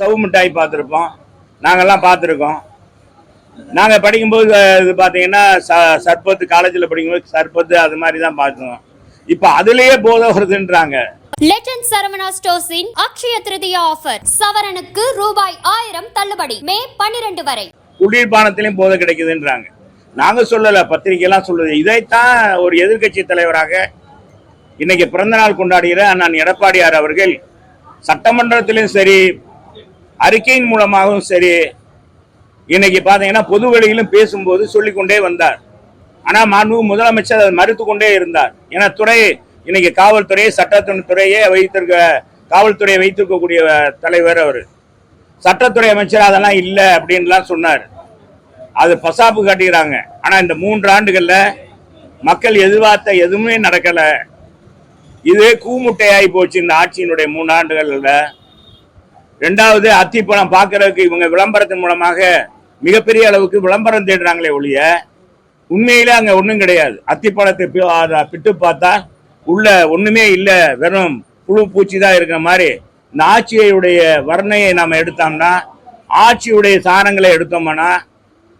சவு மிட்டாய் பார்த்துருப்போம். நாங்கெல்லாம் பார்த்துருக்கோம். நாங்கள் படிக்கும்போது இது பார்த்தீங்கன்னா ச சர்பத்து காலேஜில் படிக்கும்போது சர்பத்து அது மாதிரி தான் பார்த்தோம். இப்போ அதுலேயே போதை வருதுன்றாங்க. லெஜண்ட் சரவணா ஸ்டோர்ஸின் அக்ஷய திருதியா ஆஃபர் சவரனுக்கு ரூபாய் ஆயிரம் தள்ளுபடி மே பன்னிரண்டு வரை. குளிர்பானத்திலையும் போதை கிடைக்குதுன்றாங்க. நாங்கள் சொல்லலை பத்திரிக்கையெல்லாம் சொல்லுது. இதைத்தான் ஒரு எதிர்க்கட்சி தலைவராக இன்னைக்கு பிறந்தநாள் கொண்டாடுகிற அண்ணன் எடப்பாடியார் அவர்கள் சட்டமன்றத்திலும் சரி அறிக்கையின் மூலமாகவும் சரி இன்னைக்கு பார்த்தீங்கன்னா பொது வழியிலும் பேசும்போது சொல்லிக்கொண்டே வந்தார். ஆனால் மாண்பு முதலமைச்சர் அதை மறுத்து கொண்டே இருந்தார். ஏன்னா துறை இன்னைக்கு காவல்துறை சட்டத்துறையே வைத்திருக்க காவல்துறையை வைத்திருக்கக்கூடிய தலைவர் அவர். சட்டத்துறை அமைச்சர் அதெல்லாம் இல்லை அப்படின்லாம் சொன்னார். அது பசாப்பு காட்டுகிறாங்க ஆனால் இந்த மூன்று ஆண்டுகளில் மக்கள் எதிர்பார்த்த எதுவுமே நடக்கலை. இது கூமுட்டையாகி போச்சு இந்த ஆட்சியினுடைய மூணு ஆண்டுகளில். ரெண்டாவது அத்திப்பழம் பார்க்கறதுக்கு இவங்க விளம்பரத்தின் மூலமாக மிகப்பெரிய அளவுக்கு விளம்பரம் தேடுறாங்களே ஒழிய உண்மையில அங்கே ஒன்றும் கிடையாது. அத்திப்பழத்தை அதை பிட்டு பார்த்தா உள்ள ஒண்ணுமே இல்லை வெறும் புழு பூச்சி தான் இருக்கிற மாதிரி. இந்த ஆட்சியுடைய வர்ணையை நாம் எடுத்தோம்னா ஆட்சியுடைய சாரங்களை எடுத்தோம்னா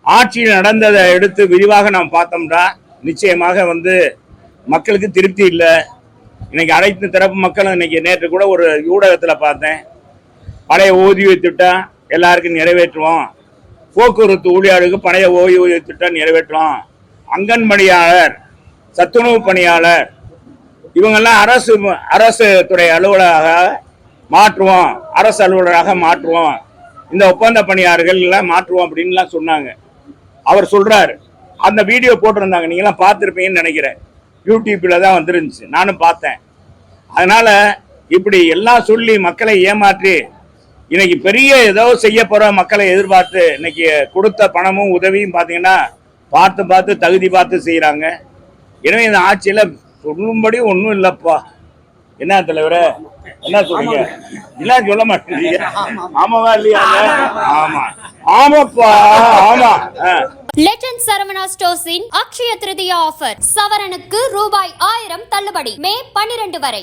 ஆட்சியில் நடந்ததை எடுத்து விரிவாக நாம் பார்த்தோம்னா நிச்சயமாக வந்து மக்களுக்கு திருப்தி இல்லை. இன்னைக்கு அனைத்து தரப்பு மக்களும் இன்னைக்கு நேற்று கூட ஒரு ஊடகத்தில் பார்த்தேன். பழைய ஓய்வூதிய திட்டம் எல்லாருக்கும் நிறைவேற்றுவோம். போக்குவரத்து ஊழியர்களுக்கு பழைய ஓய்வூதிய திட்டம் நிறைவேற்றுவோம். அங்கன்மணியாளர் சத்துணவு பணியாளர் இவங்கெல்லாம் அரசு அரசு துறை அலுவலராக மாற்றுவோம். அரசு அலுவலராக மாற்றுவோம். இந்த ஒப்பந்த பணியாளர்கள் எல்லாம் மாற்றுவோம் அப்படின்லாம் சொன்னாங்க. அவர் சொல்கிறார் அந்த வீடியோ போட்டிருந்தாங்க. நீங்களாம் பார்த்துருப்பீங்கன்னு நினைக்கிறேன். யூடியூப்பில் தான் வந்துருந்துச்சு. நானும் பார்த்தேன். அதனால் இப்படி எல்லாம் சொல்லி மக்களை ஏமாற்றி இன்னைக்கு பெரிய ஏதோ செய்ய போற மக்களை எதிர்பார்த்து இன்னைக்கு கொடுத்த பணமும் உதவியும் பார்த்தீங்கன்னா பார்த்து பார்த்து தகுதி பார்த்து செய்கிறாங்க எனவே இந்த ஆட்சியில சொல்லும்படி ஒன்றும் இல்லப்பா. என்ன தலைவரே? என்ன சொல்றீங்க? என்ன சொல்ல மாட்டேங்க? ஆமாவா இல்லையா? ஆமா. ஆமாப்பா ஆமா. லெஜண்ட் சரவணா ஸ்டோர்ஸின் அக்ஷய திருதியா ஆஃபர். சவரனுக்கு ரூபாய் ஆயிரம் தள்ளுபடி. மே பன்னிரண்டு வரை.